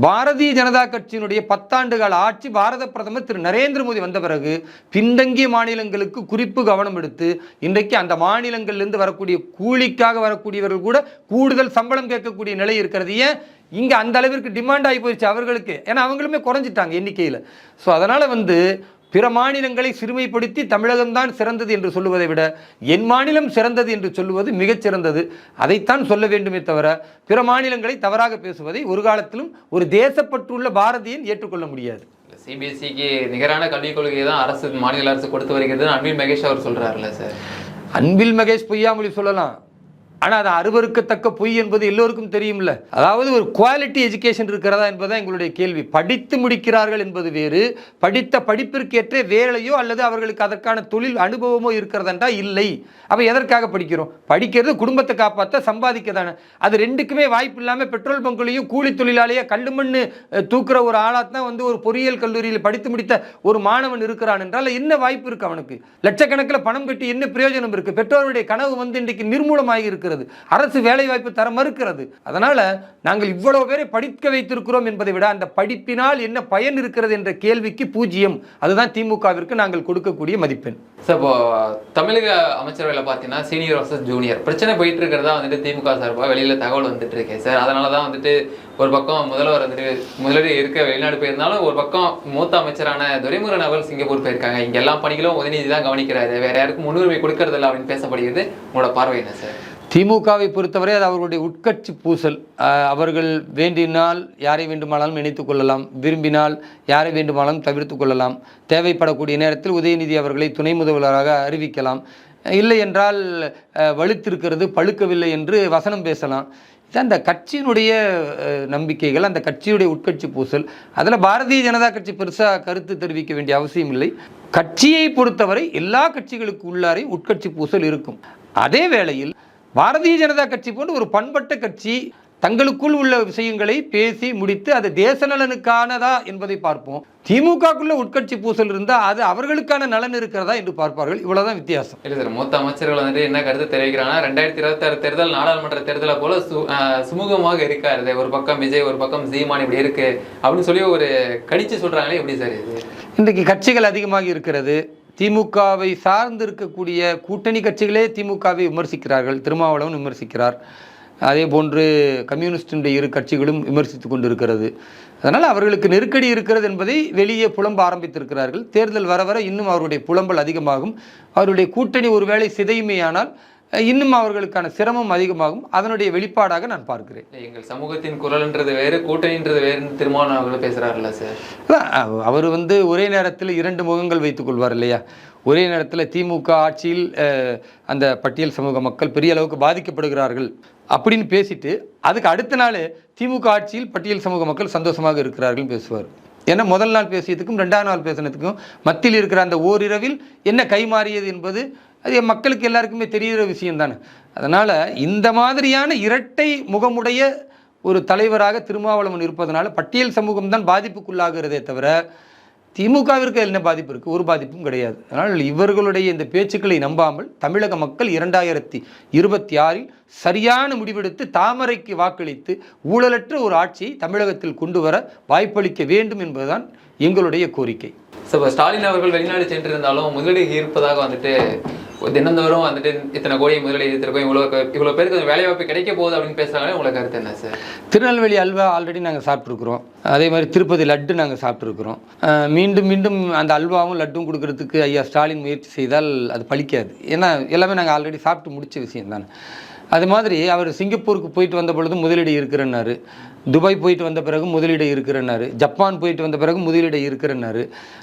பாரதிய ஜனதா கட்சியினுடைய பத்தாண்டு கால ஆட்சி பாரத பிரதமர் திரு நரேந்திர மோடி வந்த பிறகு பின்தங்கிய மாநிலங்களுக்கு குறிப்பு கவனம் எடுத்து இன்றைக்கு அந்த மாநிலங்கள்லேருந்து வரக்கூடிய கூலிக்காக வரக்கூடியவர்கள் கூட கூடுதல் சம்பளம் கேட்கக்கூடிய நிலை இருக்கிறது. ஏன்? இங்கே அந்த அளவிற்கு டிமாண்ட் ஆகி போயிடுச்சு அவர்களுக்கு. ஏன்னா அவங்களுமே குறைஞ்சிட்டாங்க எண்ணிக்கையில். ஸோ அதனால் வந்து பிற மாநிலங்களை சிறுமைப்படுத்தி தமிழகம்தான் சிறந்தது என்று சொல்லுவதை விட என் மாநிலம் சிறந்தது என்று சொல்லுவது மிகச் சிறந்தது. அதைத்தான் சொல்ல வேண்டுமே தவிர பிற மாநிலங்களை தவறாக பேசுவதை ஒரு காலத்திலும் ஒரு தேசப்பற்றுள்ள பாரதியன் ஏற்றுக்கொள்ள முடியாது. சிபிஎஸ்சிக்கு நிகரான கல்விக் கொள்கையை தான் அரசு மாநில அரசு கொடுத்து வருகிறது. அன்பில் மகேஷ் அவர் சொல்றாருல்ல சார். அன்பில் மகேஷ் பொய்யாமொழி சொல்லலாம். ஆனால் அது அருவருக்கத்தக்க பொய் என்பது எல்லோருக்கும் தெரியும்ல. அதாவது ஒரு குவாலிட்டி எஜுகேஷன் இருக்கிறதா என்பதுதான் எங்களுடைய கேள்வி. படித்து முடிக்கிறார்கள் என்பது வேறு. படித்த படிப்பிற்கேற்ற வேலையோ அல்லது அவர்களுக்கு அதற்கான தொழில் அனுபவமோ இருக்கிறதா இல்லை. அப்போ எதற்காக படிக்கிறோம்? படிக்கிறது குடும்பத்தை காப்பாற்ற சம்பாதிக்க தானே அது ரெண்டுக்குமே வாய்ப்பு இல்லாமல் பெட்ரோல் பங்குலையும் கூலி தொழிலாளியாக கல் மண்ணு தூக்குற ஒரு ஆளாக தான் வந்து ஒரு பொறியியல் கல்லூரியில் படித்து முடித்த ஒரு மாணவன் இருக்கிறான் என்றால் என்ன வாய்ப்பு இருக்கு அவனுக்கு? லட்சக்கணக்கில் பணம் கட்டி என்ன பிரயோஜனம் இருக்குது பெற்றோருடைய கனவு வந்து இன்றைக்கு நிர்மூலமாகி இருக்கிறது அரசு வேலை வாய்ப்பு தர மறுக்கிறது. அதனால நாங்கள் இவ்வளவு பேரை படிக்க வைத்திருக்கிறோம் என்பதை விட அந்த படிப்பினால் என்ன பயன் இருக்கிறது என்ற கேள்விக்கு பூஜ்ஜியம். அதுதான் திமுகவிற்கு நாங்கள் கொடுக்கக்கூடிய மதிப்பெண். சார் இப்போ தமிழக அமைச்சரவையில் பார்த்தீங்கன்னா சீனியர் வர்சஸ் ஜூனியர் பிரச்சனை போயிட்டு இருக்கிறதா வந்துட்டு திமுக சார்பாக வெளியில தகவல் வந்துட்டு இருக்கேன் சார். அதனால தான் வந்துட்டு ஒரு பக்கம் முதல்வர் வந்துட்டு முதலீடு இருக்க வெளிநாடு போயிருந்தாலும் ஒரு பக்கம் மூத்த அமைச்சரான துரைமுருகன் அவர்கள் சிங்கப்பூர் போயிருக்காங்க. இங்க எல்லா பணிகளும் உதயநிதி தான் கவனிக்கிறாரு. வேற யாருக்கும் முன்னுரிமை கொடுக்கறதில்ல அப்படின்னு பேசப்படுகிறது. உங்களோட பார்வை என்ன சார்? திமுகவை பொறுத்தவரை அது அவர்களுடைய உட்கட்சி பூசல். அவர்கள் வேண்டினால் யாரை வேண்டுமானாலும் இணைத்துக் கொள்ளலாம். விரும்பினால் யாரை வேண்டுமானாலும் தவிர்த்து கொள்ளலாம். தேவைப்படக்கூடிய நேரத்தில் உதயநிதி அவர்களை துணை முதல்வராக அறிவிக்கலாம். இல்லை என்றால் வலுத்திருக்கிறது பழுக்கவில்லை என்று வசனம் பேசலாம். இது அந்த கட்சியினுடைய நம்பிக்கைகள் அந்த கட்சியுடைய உட்கட்சி பூசல். அதில் பாரதிய ஜனதா கட்சி பெருசாக கருத்து தெரிவிக்க வேண்டிய அவசியம் இல்லை. கட்சியை பொறுத்தவரை எல்லா கட்சிகளுக்கு உள்ளாரையும் உட்கட்சி பூசல் இருக்கும். அதே வேளையில் பாரதிய ஜனதா கட்சி போன்ற ஒரு பண்பட்ட கட்சி தங்களுக்குள் உள்ள விஷயங்களை பேசி முடித்து அது தேச நலனுக்கானதா என்பதை பார்ப்போம். திமுகக்குள்ள உட்கட்சி பூசல் இருந்தால் அது அவர்களுக்கான நலன் இருக்கிறதா என்று பார்ப்பார்கள். இவ்வளவுதான் வித்தியாசம். இல்லை சார் மூத்த அமைச்சர்கள் வந்துட்டு என்ன கருத்து தெரிவிக்கிறாங்கன்னா ரெண்டாயிரத்தி இருபத்தாறு தேர்தல் நாடாளுமன்ற தேர்தலை போல சு சுமூகமாக இருக்காரு. ஒரு பக்கம் விஜய் ஒரு பக்கம் சீமான் இப்படி இருக்கு அப்படின்னு சொல்லி ஒரு கடிச்சு சொல்றாங்களே எப்படி சார் இது? இன்றைக்கு கட்சிகள் அதிகமாக இருக்கிறது. திமுகவை சார்ந்து இருக்கக்கூடிய கூட்டணி கட்சிகளே திமுகவை விமர்சிக்கிறார்கள். திருமாவளவன் விமர்சிக்கிறார். அதே போன்று கம்யூனிஸ்டினுடைய இரு கட்சிகளும் விமர்சித்து கொண்டிருக்கிறது. அதனால் அவர்களுக்கு நெருக்கடி இருக்கிறது என்பதை வெளியே புலம்ப ஆரம்பித்திருக்கிறார்கள். தேர்தல் வர வர இன்னும் அவருடைய புலம்பல் அதிகமாகும். அவருடைய கூட்டணி ஒருவேளை சிதையுமேயானால் இன்னும் அவர்களுக்கான சிரமம் அதிகமாகும். அதனுடைய வெளிப்பாடாக நான் பார்க்கிறேன். எங்கள் சமூகத்தின் குரல்ன்றது வேறு கூட்டணின்றது வேறுன்னு திருமாவளவன் அவர்கள் பேசுறாருல்ல சார்? அவர் வந்து ஒரே நேரத்தில் இரண்டு முகங்கள் வைத்துக் கொள்வார் இல்லையா? ஒரே நேரத்தில் திமுக ஆட்சியில் அந்த பட்டியல் சமூக மக்கள் பெரிய அளவுக்கு பாதிக்கப்படுகிறார்கள் அப்படின்னு பேசிட்டு அதுக்கு அடுத்த நாள் திமுக ஆட்சியில் பட்டியல் சமூக மக்கள் சந்தோஷமாக இருக்கிறார்கள் பேசுவார். ஏன்னா முதல் நாள் பேசியதுக்கும் ரெண்டாவது நாள் பேசினதுக்கும் மத்தியில் இருக்கிற அந்த ஓரிரவில் என்ன கைமாறியது என்பது அது மக்களுக்கு எல்லாருக்குமே தெரிகிற விஷயம் தானே அதனால் இந்த மாதிரியான இரட்டை முகமுடைய ஒரு தலைவராக திருமாவளவன் இருப்பதனால பட்டியல் சமூகம் தான் பாதிப்புக்குள்ளாகிறதே தவிர திமுகவிற்கு என்ன பாதிப்பு இருக்குது ஒரு பாதிப்பும் கிடையாது. அதனால் இவர்களுடைய இந்த பேச்சுக்களை நம்பாமல் தமிழக மக்கள் இரண்டாயிரத்தி இருபத்தி ஆறில் சரியான முடிவெடுத்து தாமரைக்கு வாக்களித்து ஊழலற்ற ஒரு ஆட்சியை தமிழகத்தில் கொண்டு வர வாய்ப்பளிக்க வேண்டும் என்பதுதான் எங்களுடைய கோரிக்கை. ஸோ இப்போ ஸ்டாலின் அவர்கள் வெளிநாடு சென்றிருந்தாலும் முதலீடு இருப்பதாக வந்துட்டு தினந்தோறும் வந்துட்டு இத்தனை கோடி முதலீடு எடுத்திருக்கோம் இவ்வளோ இவ்வளோ பேருக்கு வேலை வாய்ப்பு கிடைக்க போகுது அப்படின்னு பேசுகிறாங்க உங்களுக்கு கருத்து என்ன சார் திருநெல்வேலி அல்வா ஆல்ரெடி நாங்கள் சாப்பிட்ருக்குறோம் அதே மாதிரி திருப்பதி லட்டு நாங்கள் சாப்பிட்ருக்குறோம் மீண்டும் மீண்டும் அந்த அல்வாவும் லட்டும் கொடுக்கறதுக்கு ஐயா ஸ்டாலின் முயற்சி செய்தால் அது பலிக்காது. ஏன்னா எல்லாமே நாங்கள் ஆல்ரெடி சாப்பிட்டு முடித்த விஷயம் தானே அது மாதிரி அவர் சிங்கப்பூருக்கு போயிட்டு வந்த பொழுது முதலீடு இருக்கிறன்னாரு துபாய் போயிட்டு வந்த பிறகு முதலீடு இருக்கிறன்னாரு. ஜப்பான் போயிட்டு வந்த பிறகு முதலீடு இருக்கிறன்னாரு.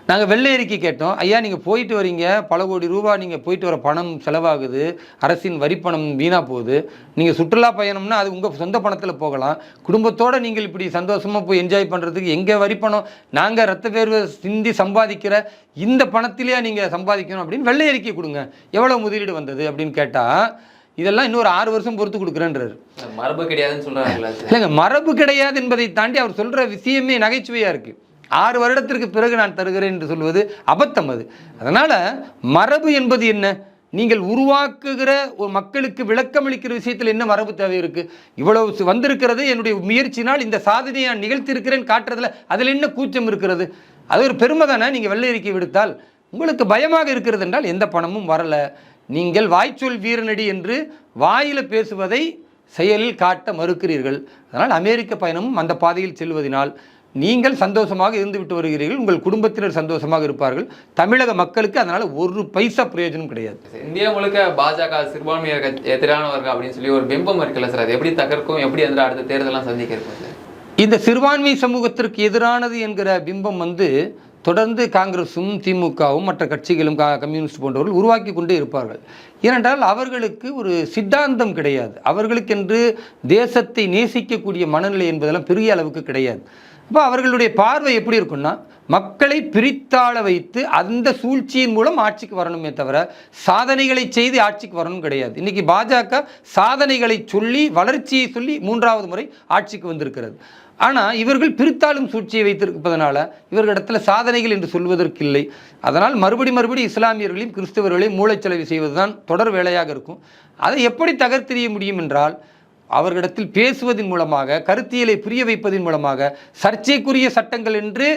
நாங்கள் வெள்ளை அறிக்கை கேட்டோம். ஐயா நீங்கள் போயிட்டு வரீங்க. பல கோடி ரூபா நீங்கள் போயிட்டு வர பணம் செலவாகுது. அரசின் வரி பணம் வீணாக போகுது. நீங்கள் சுற்றுலா பயணம்னா அது உங்கள் சொந்த பணத்தில் போகலாம். குடும்பத்தோடு நீங்கள் இப்படி சந்தோஷமாக போய் என்ஜாய் பண்ணுறதுக்கு எங்கள் வரி பணம்? நாங்கள் ரத்த பேர்வை சிந்தி சம்பாதிக்கிற இந்த பணத்திலேயே நீங்கள் சம்பாதிக்கணும் அப்படின்னு வெள்ளை அறிக்கை கொடுங்க. எவ்வளோ முதலீடு வந்தது? அப்படின்னு கேட்டால் இதெல்லாம் இன்னொரு ஆறு வருஷம் பொறுத்து கொடுக்குறேன்றாரு. மரபு கிடையாதுன்னு சார் இல்லைங்க மரபு கிடையாது என்பதை தாண்டி அவர் சொல்கிற விஷயமே நகைச்சுவையாக இருக்குது ஆறு வருடத்திற்கு பிறகு நான் தருகிறேன் என்று சொல்வது அபத்தம் அது. அதனால் மரபு என்பது என்ன? நீங்கள் உருவாக்குகிற ஒரு மக்களுக்கு விளக்கமளிக்கிற விஷயத்தில் என்ன மரபு தேவை இருக்குது இவ்வளவு வந்திருக்கிறது என்னுடைய முயற்சினால் இந்த சாதனையை நான் நிகழ்த்தியிருக்கிறேன் காட்டுறதுல அதில் என்ன கூச்சம் இருக்கிறது? அது ஒரு பெருமை தானே நீங்கள் வெள்ளை அறிக்கை விடுத்தால். உங்களுக்கு பயமாக இருக்கிறது என்றால் எந்த பணமும் வரலை. நீங்கள் வாய்ச்சொல் வீரனடி என்று வாயில பேசுவதை செயலில் காட்ட மறுக்கிறீர்கள். அதனால் அமெரிக்க பயணமும் அந்த பாதையில் செல்வதனால் நீங்கள் சந்தோஷமாக இருந்துவிட்டு வருகிறீர்கள். உங்கள் குடும்பத்தினர் சந்தோஷமாக இருப்பார்கள். தமிழக மக்களுக்கு அதனால் ஒரு பைசா பிரயோஜனம் கிடையாது. இந்தியா முழுக்க பாஜக சிறுபான்மையருக்கு எதிரானவர்கள் அப்படின்னு சொல்லி ஒரு பிம்பம் இருக்குல்ல சார்? அது எப்படி தகர்க்கும்? எப்படி வந்து அடுத்த தேர்தலாம் சந்திக்க இருக்கும் சார்? இந்த சிறுபான்மை சமூகத்திற்கு எதிரானது என்கிற பிம்பம் வந்து தொடர்ந்து காங்கிரஸும் திமுகவும் மற்ற கட்சிகளும் கம்யூனிஸ்ட் போன்றவர்கள் உருவாக்கி கொண்டே இருப்பார்கள். ஏனென்றால் அவர்களுக்கு ஒரு சித்தாந்தம் கிடையாது. அவர்களுக்கென்று தேசத்தை நேசிக்கக்கூடிய மனநிலை என்பதெல்லாம் பெரிய அளவுக்கு கிடையாது. அப்போ அவர்களுடைய பார்வை எப்படி இருக்குன்னா மக்களை பிரித்தாள வைத்து அந்த சூழ்ச்சியின் மூலம் ஆட்சிக்கு வரணுமே தவிர சாதனைகளை செய்து ஆட்சிக்கு வரணும் கிடையாது. இன்றைக்கி பாஜக சாதனைகளை சொல்லி வளர்ச்சியை சொல்லி மூன்றாவது முறை ஆட்சிக்கு வந்திருக்கிறது. ஆனால் இவர்கள் பிரித்தாளும் சூழ்ச்சியை வைத்திருப்பதனால இவர்களிடத்தில் சாதனைகள் என்று சொல்வதற்கில்லை. அதனால் மறுபடி மறுபடி இஸ்லாமியர்களையும் கிறிஸ்தவர்களையும் மூளைச்சலவை செய்வதுதான் தொடர் வேலையாக இருக்கும். அதை எப்படி தகர்த்தெறிய முடியும் என்றால் அவர்களிடத்தில் பேசுவதன் மூலமாக கருத்தியலை புரிய வைப்பதன் மூலமாக சர்ச்சைக்குரிய சட்டங்கள் என்று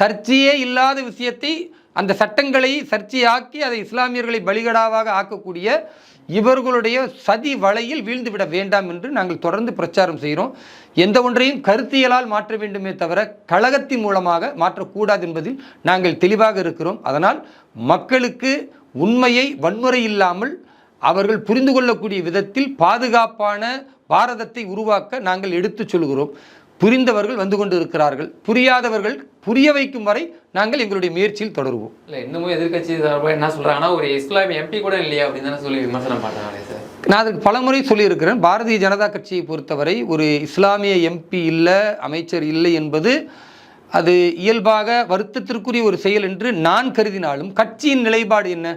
சர்ச்சையே இல்லாத விஷயத்தை அந்த சட்டங்களை சர்ச்சையாக்கி அதை இஸ்லாமியர்களை பலிகடாவாக ஆக்கக்கூடிய இவர்களுடைய சதி வலையில் வீழ்ந்துவிட வேண்டாம் என்று நாங்கள் தொடர்ந்து பிரச்சாரம் செய்கிறோம். எந்த ஒன்றையும் கருத்தியலால் மாற்ற வேண்டுமே தவிர கழகத்தின் மூலமாக மாற்றக்கூடாது என்பதில் நாங்கள் தெளிவாக இருக்கிறோம். அதனால் மக்களுக்கு உண்மையை வன்முறை இல்லாமல் அவர்கள் புரிந்து கொள்ளக்கூடிய விதத்தில் பாதுகாப்பான பாரதத்தை உருவாக்க நாங்கள் எடுத்துச் சொல்கிறோம். புரிந்தவர்கள் வந்து கொண்டு இருக்கிறார்கள் புரியாதவர்கள் புரிய வைக்கும் வரை நாங்கள் எங்களுடைய முயற்சியில் தொடருவோம். இல்ல இன்னமும் எதிர்க்கட்சி சார்பாக என்ன சொல்றாங்கன்னா ஒரு இஸ்லாமிய எம்பி கூட இல்லையா அப்படின்னு சொல்லி விமர்சனம் பண்றாங்களே சார். நான் அதுக்கு பலமுறை சொல்லியிருக்கிறேன். பாரதிய ஜனதா கட்சியை பொறுத்தவரை ஒரு இஸ்லாமிய எம்பி இல்லை அமைச்சர் இல்லை என்பது அது இயல்பாக வருத்தத்திற்குரிய ஒரு செயல் என்று நான் கருதினாலும் கட்சியின் நிலைப்பாடு என்ன?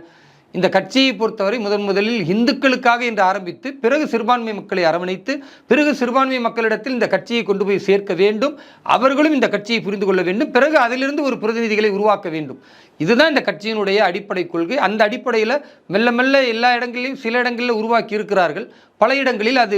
இந்த கட்சியை பொறுத்தவரை முதன் முதலில் இந்துக்களுக்காக என்று ஆரம்பித்து பிறகு சிறுபான்மை மக்களை அரவணைத்து பிறகு சிறுபான்மை மக்களிடத்தில் இந்த கட்சியை கொண்டு போய் சேர்க்க வேண்டும் அவர்களும் இந்த கட்சியை புரிந்து கொள்ள வேண்டும் பிறகு அதிலிருந்து ஒரு பிரதிநிதிகளை உருவாக்க வேண்டும். இதுதான் இந்த கட்சியினுடைய அடிப்படை கொள்கை. அந்த அடிப்படையில் மெல்ல மெல்ல எல்லா இடங்களிலும் சில இடங்களில் உருவாக்கி இருக்கிறார்கள். பல இடங்களில் அது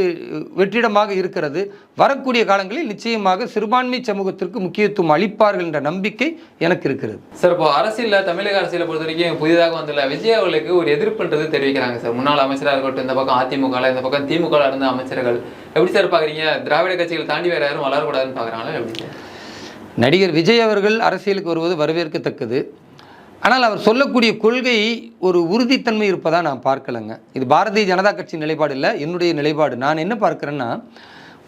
வெற்றிடமாக இருக்கிறது. வரக்கூடிய காலங்களில் நிச்சயமாக சிறுபான்மை சமூகத்திற்கு முக்கியத்துவம் அளிப்பார்கள் என்ற நம்பிக்கை எனக்கு இருக்கிறது. சார் இப்போ அரசியல்ல தமிழக அரசியலை பொறுத்த வரைக்கும் புதிதாக வந்துள்ள விஜய் அவர்களுக்கு ஒரு எதிர்ப்புன்றது தெரிவிக்கிறாங்க சார். முன்னாள் அமைச்சராக இருக்கட்டும் இந்த பக்கம் அதிமுக இந்த பக்கம் திமுக இருந்த அமைச்சர்கள். எப்படி சார் பாக்குறீங்க திராவிட கட்சிகள் தாண்டி வேற யாரும் வளரக்கூடாதுன்னு பாக்குறாங்களா எப்படி நடிகர் விஜய் அவர்கள் அரசியலுக்கு வருவது வரவேற்கத்தக்கது. ஆனால் அவர் சொல்லக்கூடிய கொள்கை ஒரு உறுதித்தன்மை இருப்பதாக நான் பார்க்கலங்க. இது பாரதிய ஜனதா கட்சி நிலைப்பாடு இல்லை என்னுடைய நிலைப்பாடு. நான் என்ன பார்க்குறேன்னா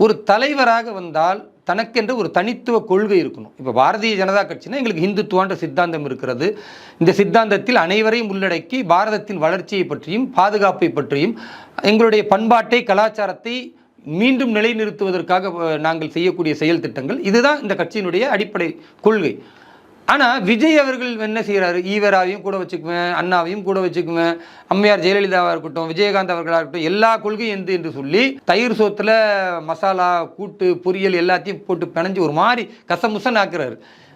ஒரு தலைவராக வந்தால் தனக்கென்று ஒரு தனித்துவ கொள்கை இருக்கணும். இப்போ பாரதிய ஜனதா கட்சினா எங்களுக்கு ஹிந்துத்துவான்ற சித்தாந்தம் இருக்கிறது. இந்த சித்தாந்தத்தில் அனைவரையும் உள்ளடக்கி பாரதத்தின் வளர்ச்சியை பற்றியும் பாதுகாப்பை பற்றியும் எங்களுடைய பண்பாட்டை கலாச்சாரத்தை மீண்டும் நிலைநிறுத்துவதற்காக நாங்கள் செய்யக்கூடிய செயல் திட்டங்கள். இதுதான் இந்த கட்சியினுடைய அடிப்படை கொள்கை. ஆனால் விஜய் அவர்கள் என்ன செய்கிறாரு ஈவராவையும் கூட வச்சுக்குவேன் அண்ணாவையும் கூட வச்சுக்குவேன் அம்மையார் ஜெயலலிதாவாக இருக்கட்டும் விஜயகாந்த் அவர்களாக இருக்கட்டும் எல்லா கொள்கையும் எந்த என்று சொல்லி தயிர் சோத்தில் மசாலா கூட்டு பொரியல் எல்லாத்தையும் போட்டு பிணைஞ்சு ஒரு மாதிரி கசமுசன் ஆக்குறாரு.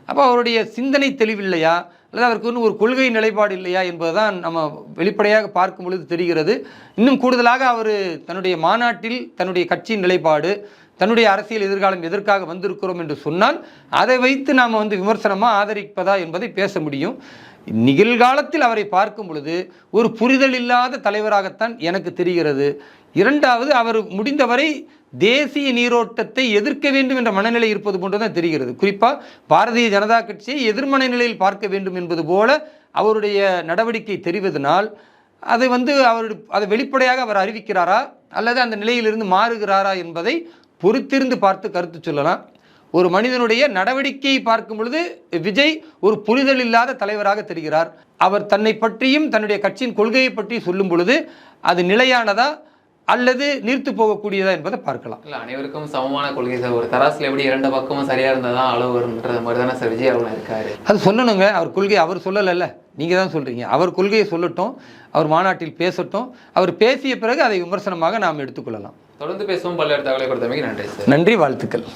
அப்போ அவருடைய சிந்தனை தெளிவில்லையா? அல்லது அவருக்கு இன்னும் ஒரு கொள்கை நிலைப்பாடு இல்லையா என்பதுதான் நம்ம வெளிப்படையாக பார்க்கும் பொழுது தெரிகிறது. இன்னும் கூடுதலாக அவர் தன்னுடைய மாநாட்டில் தன்னுடைய கட்சியின் நிலைப்பாடு தன்னுடைய அரசியல் எதிர்காலம் எதற்காக வந்திருக்கிறோம் என்று சொன்னால் அதை வைத்து நாம் வந்து விமர்சனமாக ஆதரிப்பதா என்பதை பேச முடியும். நிகழ்காலத்தில் அவரை பார்க்கும் பொழுது ஒரு புரிதல் இல்லாத தலைவராகத்தான் எனக்கு தெரிகிறது. இரண்டாவது அவர் முடிந்தவரை தேசிய நீரோட்டத்தை எதிர்க்க வேண்டும் என்ற மனநிலை இருப்பது போன்றுதான் தெரிகிறது. குறிப்பாக பாரதிய ஜனதா கட்சியை எதிர்மனை நிலையில் பார்க்க வேண்டும் என்பது போல அவருடைய நடவடிக்கை தெரிவதனால் அதை வந்து அவர் அதை வெளிப்படையாக அவர் அறிவிக்கிறாரா அல்லது அந்த நிலையிலிருந்து மாறுகிறாரா என்பதை பொறுத்திருந்து பார்த்து கருத்து சொல்லலாம். ஒரு மனிதனுடைய நடவடிக்கையை பார்க்கும் பொழுது விஜய் ஒரு புரிதல் இல்லாத தலைவராக தெரிகிறார். அவர் தன்னை பற்றியும் தன்னுடைய கட்சியின் கொள்கையை பற்றி சொல்லும் பொழுது அது நிலையானதா அல்லது நீர்த்து போகக்கூடியதா என்பதை பார்க்கலாம். இல்ல அனைவருக்கும் சமமான கொள்கை சார். ஒரு தராசுல எப்படி இரண்டு பக்கமும் சரியா இருந்தாதான் அளவு வரும்ன்ற மாதிரி தானே சார் விஜய் அவர்கள் இருக்காரு. அது சொல்லணுங்க. அவர் கொள்கை அவர் சொல்லலைல்ல. நீங்கள் தான் சொல்கிறீங்க அவர் கொள்கையை சொல்லட்டும். அவர் மாநாட்டில் பேசட்டும். அவர் பேசிய பிறகு அதை விமர்சனமாக நாம் எடுத்துக்கொள்ளலாம். தொடர்ந்து பேசுவோம். பல்வேறு தகவலை கொடுத்தமைக்கு நன்றி சார். நன்றி வாழ்த்துக்கள்.